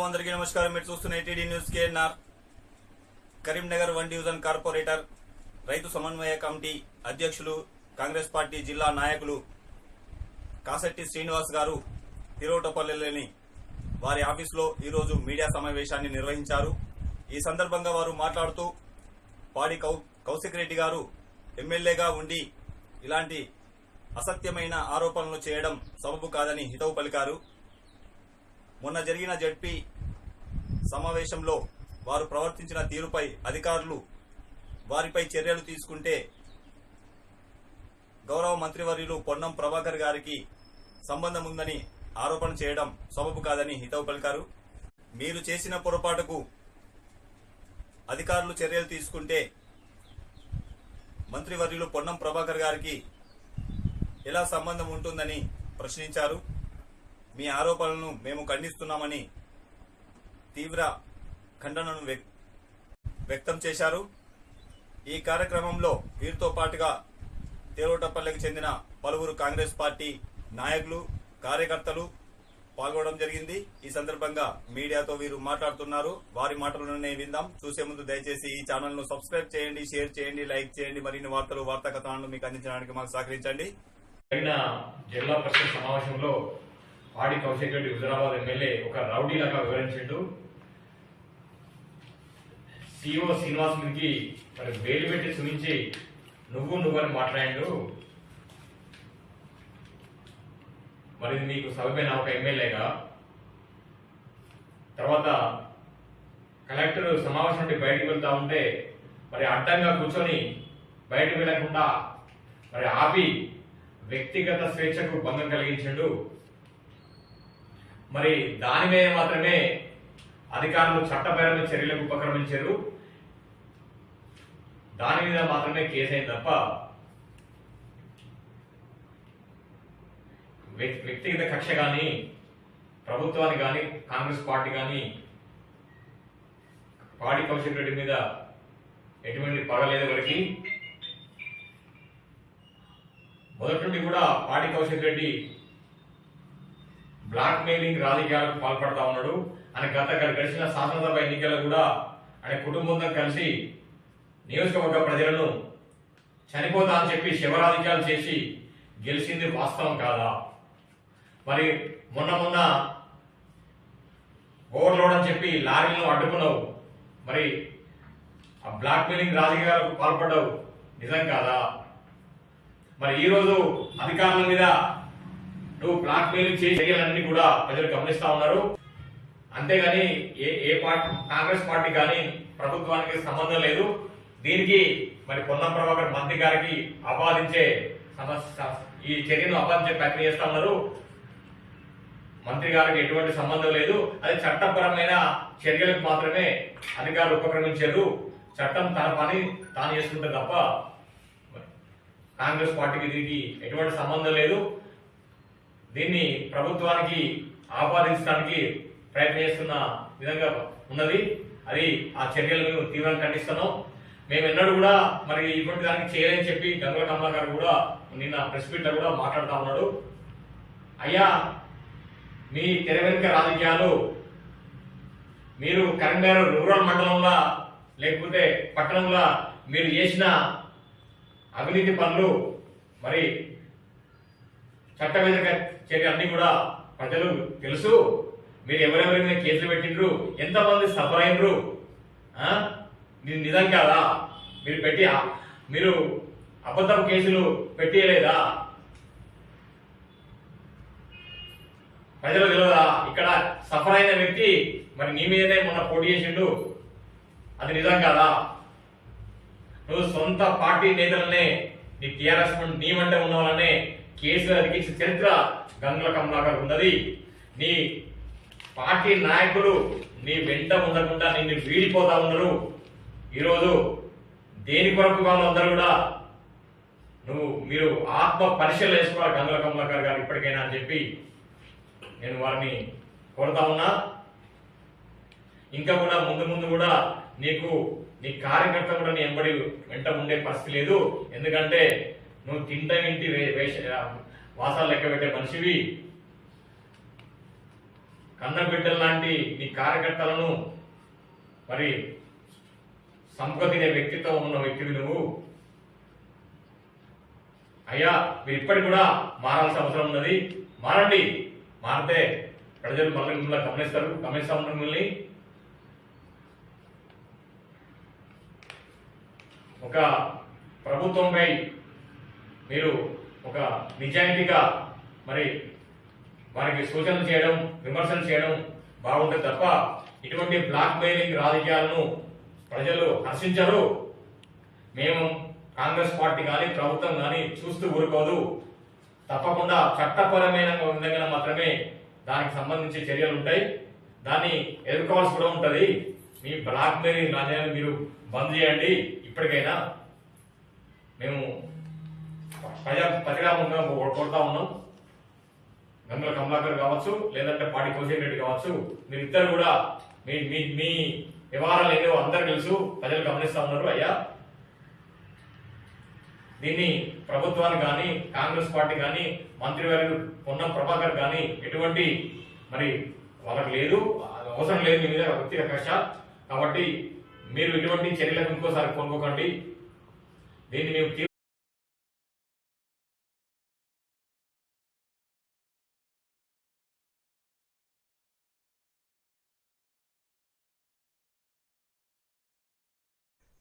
Welcome అందరికీ నమస్కారం. మీరు చూస్తున్న ATD news KNR. Karimnagar one division corporator రైతు సమన్వయ కమిటీ అధ్యక్షులు కాంగ్రెస్ పార్టీ జిల్లా నాయకులు కాసట్టి శ్రీనివాస్ గారు తిరోటపల్లెలోని వారి ఆఫీసులో ఈరోజు మీడియా సమావేశాన్ని నిర్వహించారు. ఈ సందర్భంగా వారు మాట్లాడుతూ పాడి కౌ కౌశిక్ రెడ్డి గారు ఎమ్మెల్యేగా ఉండి ఇలాంటి అసత్యమైన ఆరోపణలు చేయడం సబబు కాదని హితవు పలికారు. మొన్న జరిగిన జడ్పీ సమావేశంలో వారు ప్రవర్తించిన తీరుపై అధికారులు వారిపై చర్యలు తీసుకుంటే గౌరవ మంత్రివర్యులు పొన్నం ప్రభాకర్ గారికి సంబంధం ఉందని ఆరోపణ చేయడం సబబు కాదని హితవు పలికారు. మీరు చేసిన పొరపాటుకు అధికారులు చర్యలు తీసుకుంటే మంత్రివర్యులు పొన్నం ప్రభాకర్ గారికి ఎలా సంబంధం ఉంటుందని ప్రశ్నించారు. మీ ఆరోపణలను మేము ఖండిస్తున్నామని తీవ్ర ఖండనను వ్యక్- వ్యక్తం చేశారు. ఈ కార్యక్రమంలో వీరితో పాటుగా తేరోటపల్లెకి చెందిన పలువురు కాంగ్రెస్ పార్టీ నాయకులు కార్యకర్తలు పాల్గొనడం జరిగింది. ఈ సందర్భంగా మీడియాతో వీరు మాట్లాడుతున్నారు. వారి మాటలనే విందాం. చూసే ముందు దయచేసి ఈ ఛానల్ను సబ్స్క్రైబ్ చేయండి షేర్ చేయండి లైక్ చేయండి. మరిన్ని వార్తలు వార్తా కథనాలను మీకు అందించడానికి మాకు సహకరించండి. జిల్లా పరిషత్ సమావేశంలో పాడి కౌశిక్ రెడ్డి హుజరాబాద్ ఎమ్మెల్యే ఒక రౌడీలాగా వివరించిండు. సిఓ శ్రీనివాస్ మీదకి మరి వేలు పెట్టి సునించి నువ్వు నువ్వని మాట్లాడిండు. మరి నీకు సభమైన ఒక ఎమ్మెల్యేగా. తర్వాత కలెక్టర్ సమావేశం నుండి బయటకు వెళ్తా ఉంటే మరి అడ్డంగా కూర్చొని బయటకు వెళ్ళకుండా మరి ఆపి వ్యక్తిగత స్వేచ్ఛకు భంగం కలిగించాడు. మరి దాని మీద మాత్రమే అధికారులు చట్టపరమైన చర్యలకు ఉపక్రమించారు. దాని మీద మాత్రమే కేసు అయింది తప్ప వ్యక్- వ్యక్తిగత కక్ష కానీ ప్రభుత్వాన్ని కానీ కాంగ్రెస్ పార్టీ కానీ పాడి కౌశిక్ రెడ్డి మీద ఎటువంటి పడలేదు వారికి మొదటి నుండి కూడా పాడి కౌశిక్ రెడ్డి బ్లాక్ మెయిలింగ్ రాజకీయాలకు పాల్పడతా ఉన్నాడు. ఆయన గత గ- గడిచిన శాసనసభ ఎన్నికల్లో కూడా ఆయన కుటుంబంతో కలిసి నియోజకవర్గ ప్రజలను చనిపోతా అని చెప్పి శివరాజకీయాలు చేసి గెలిచింది వాస్తవం కాదా? మరి మొన్న మొన్న ఓవర్లోడ్ అని చెప్పి లారీలను అడ్డుకున్నావు. మరి ఆ బ్లాక్ మెయిలింగ్ రాజకీయాలకు పాల్పడ్డావు. నిజం కాదా? మరి ఈరోజు అధికారుల మీద నువ్వు బ్లాక్ మెయిలింగ్ చేసే చర్యలన్నీ కూడా ప్రజలు గమనిస్తా ఉన్నారు. అంతేగాని ఏ ఏ పార్టీ కాంగ్రెస్ పార్టీ కానీ ప్రభుత్వానికి సంబంధం లేదు. దీనికి మరి పొన్నం ప్రభాకర్ మంత్రి గారికి ఆపాదించే ఈ చర్యను ఆపాదించే ప్రయత్నం చేస్తా ఉన్నారు. మంత్రి గారికి ఎటువంటి సంబంధం లేదు. అది చట్టపరమైన చర్యలకు మాత్రమే అధికారులు ఉపక్రమించారు. చట్టం తన పని తాను చేసుకుంటే తప్ప కాంగ్రెస్ పార్టీకి దీనికి ఎటువంటి సంబంధం లేదు. దీన్ని ప్రభుత్వానికి ఆపాదించడానికి ప్రయత్నం చేస్తున్న విధంగా ఉన్నది. అది ఆ చర్యలను మేము తీవ్రంగా ఖండిస్తున్నాం. మేము ఎన్నడూ కూడా మరి ఇటువంటి దానికి చేయలేని చెప్పి గంగుల కమలా గారు కూడా నిన్న ప్రెస్ మీట్లో కూడా మాట్లాడుతా ఉన్నాడు. అయ్యా మీ తెర వెనుక రాజకీయాలు మీరు కరీంనగర్ రూరల్ మండలంలో లేకపోతే పట్టణంలో మీరు చేసిన అవినీతి పనులు మరి చట్టవిధక చర్య అన్ని కూడా ప్రజలు తెలుసు. మీరు ఎవరెవరి మీద కేసులు పెట్టిండ్రు ఎంతమంది సఫర్ అయినరు నిజం కాదా? మీరు పెట్టి మీరు అబద్ధం కేసులు పెట్టేయలేదా? ప్రజలు తెలియదా ఇక్కడ సఫర్ అయిన వ్యక్తి మరి నీ మీదనే మొన్న పోటీ చేసిండు. అది నిజం కాదా? నువ్వు సొంత పార్టీ నేతలనే నీ టీఆర్ఎస్ నీ వెంట ఉన్న వాళ్ళనే కేసులు అధికించిన చరిత్ర గంగుల కమలాకర్ ఉన్నది. నీ పార్టీ నాయకులు నీ వెంట ఉండకుండా నిన్ను వీడిపోతా ఉన్నారు. ఈరోజు దేని కొరకు వాళ్ళందరూ కూడా నువ్వు మీరు ఆత్మ పరిశీలన చేసుకోవాలి గంగుల కమలాకర్ గారు ఇప్పటికైనా అని చెప్పి నేను వారిని కోరుతా ఉన్నా. ఇంకా కూడా ముందు ముందు కూడా నీకు నీ కార్యకర్త కూడా నీ ఎంబడి వెంట ఉండే పరిస్థితి లేదు. ఎందుకంటే నువ్వు తింట ఇంటి వే- వేష వాసాలు లెక్క పెట్టే మనిషివి. కన్నబిడ్డల లాంటి నీ కార్యకర్తలను మరి సంపతినే వ్యక్తిత్వం ఉన్న వ్యక్తివి నువ్వు. అయ్యా మీరు ఇప్పటికి కూడా మారాల్సిన అవసరం ఉన్నది. మారండి. మారితే ప్రజలు మళ్ళీ మిమ్మల్ని గమనిస్తారు. గమనిస్తా ఉంటారు మిమ్మల్ని. ఒక ప్రభుత్వంపై మీరు ఒక నిజాయితీగా మరి వారికి సూచనలు చేయడం విమర్శలు చేయడం బాగుంటుంది తప్ప ఇటువంటి బ్లాక్ మెయిలింగ్ రాజకీయాలను ప్రజలు హర్షించరు. మేము కాంగ్రెస్ పార్టీ కానీ ప్రభుత్వం కానీ చూస్తూ ఊరుకోదు. తప్పకుండా చట్టపరమైన విధంగా మాత్రమే దానికి సంబంధించి చర్యలు ఉంటాయి. దాన్ని ఎదుర్కోవాల్సి కూడా ఉంటుంది. మీ బ్లాక్ మెయిలింగ్ రాజకీయాలు మీరు బంద్ చేయండి ఇప్పటికైనా. మేము ప్రజా ప్రతిరామంగా కొడతా ఉన్నాం. గంగుల కమలాకర్ కావచ్చు లేదంటే పాటి కౌశల్ రెడ్డి కావచ్చు మీరిద్దరు కూడా మీ మీ మీ వ్యవహారాలు ఏదో అందరు తెలుసు ప్రజలు గమనిస్తా ఉన్నారు అయ్యా. దీన్ని ప్రభుత్వానికి కానీ కాంగ్రెస్ పార్టీ కానీ మంత్రివర్యులు పొన్నం ప్రభాకర్ కానీ ఎటువంటి మరి వాళ్ళకి లేదు అవసరం లేదు మీ మీద వ్యక్తిగత కక్ష. కాబట్టి మీరు ఇటువంటి చర్యలకు ఇంకోసారి కొనుక్కోకండి దీన్ని మేము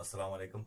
అస్సలం అయికం